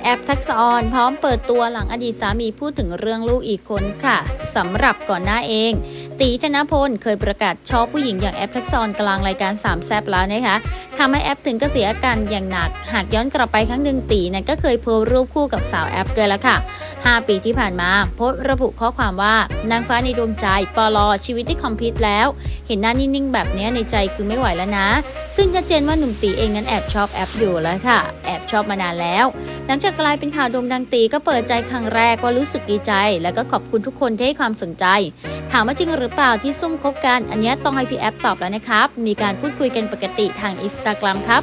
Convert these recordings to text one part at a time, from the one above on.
แอปทักษออนพร้อมเปิดตัวหลังอดีตสามีพูดถึงเรื่องลูกอีกคนค่ะสำหรับก่อนหน้าเองตีธนพลเคยประกาศชอบผู้หญิงอย่างแอปทักษออนกลางรายการสามแซบแล้วนะคะทำให้แอปถึงก็เสียการอย่างหนัก หากย้อนกลับไปครั้งหนึ่งตีนั้นก็เคยโพสต์รูปคู่กับสาวแอปด้วยละค่ะ 5 ปีที่ผ่านมาโพสระบุข้อความว่านางฟ้าในดวงใจปลอชีวิตที่คอมพิวต์แล้ว เห็นหน้านิ่งๆแบบนี้ในใจคือไม่ไหวแล้วนะ ซึ่งชัดเจนว่าหนุ่มตีเองนั้นแอบชอบแอปอยู่แล้วค่ะ แอบชอบมานานแล้ว หลังจากกลายเป็นข่าวโด่งดังตีก็เปิดใจครั้งแรกว่ารู้สึกดีใจ แล้วก็ขอบคุณทุกคนที่ให้ความสนใจ ถามว่าจริงหรือเปล่าที่ซุ่มคบกัน อันนี้ต้องให้พี่แอปตอบแล้วนะครับ มีการพูดคุยกันปกติทางอินสตาแกรมครับ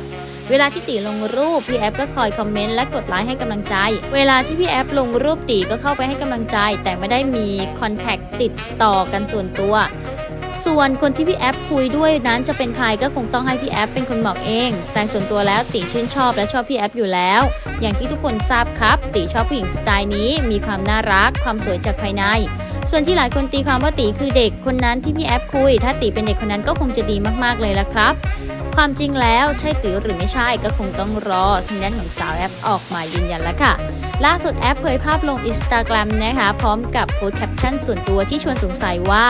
เวลาที่ตีลงรูปพี่แอปก็คอยคอมเมนต์และกดไลค์ให้กำลังใจ เวลาที่พี่แอปลงรูปตีก็เข้าไปให้กำลังใจ แต่ไม่ได้มีคอนแทคติดต่อกันส่วนตัว ส่วนคนที่พี่แอปคุยด้วยนั้นจะเป็นใครก็คงต้องให้พี่แอปเป็นคนบอกเอง แต่ส่วนตัวแล้วตีชื่นชอบและชอบพี่แอปอยู่แล้ว อย่างที่ทุกคนทราบครับตีชอบผู้หญิงสไตล์นี้มีความน่ารัก ความสวยจากภายใน ส่วนที่หลายคนตีความว่าตีคือเด็กคนนั้นที่พี่แอปคุย ถ้าตีเป็นเด็กคนนั้นก็คงจะดีมากๆเลยละครับ ความจริงแล้วใช่ตีหรือไม่ใช่ก็คงต้องรอทางด้านของสาวแอปออกมายืนยันแล้วค่ะ ล่าสุดแอปเผยภาพลงอินสตาแกรมนะคะ พร้อมกับโพสแคปชั่นส่วนตัวที่ชวนสงสัยว่า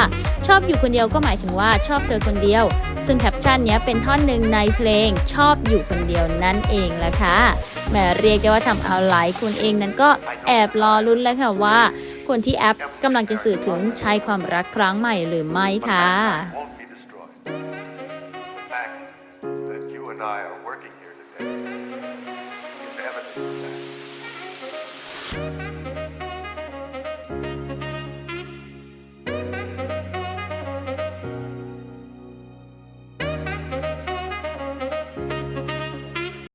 ชอบอยู่คนเดียวก็หมายถึงว่าชอบเธอคนเดียว ซึ่งแคปชั่นนี้เป็นท่อนหนึ่งในเพลงชอบอยู่คนเดียวนั่นเองแหละค่ะแหมเรียกได้ว่าทำเอาหลายคนเองนั้นก็แอบรอลุ้นแล้วค่ะว่า คนที่แอปกำลังจะสื่อถึงใช้ความรักครั้งใหม่หรือไม่ค่ะ that you and I are working here today is evidence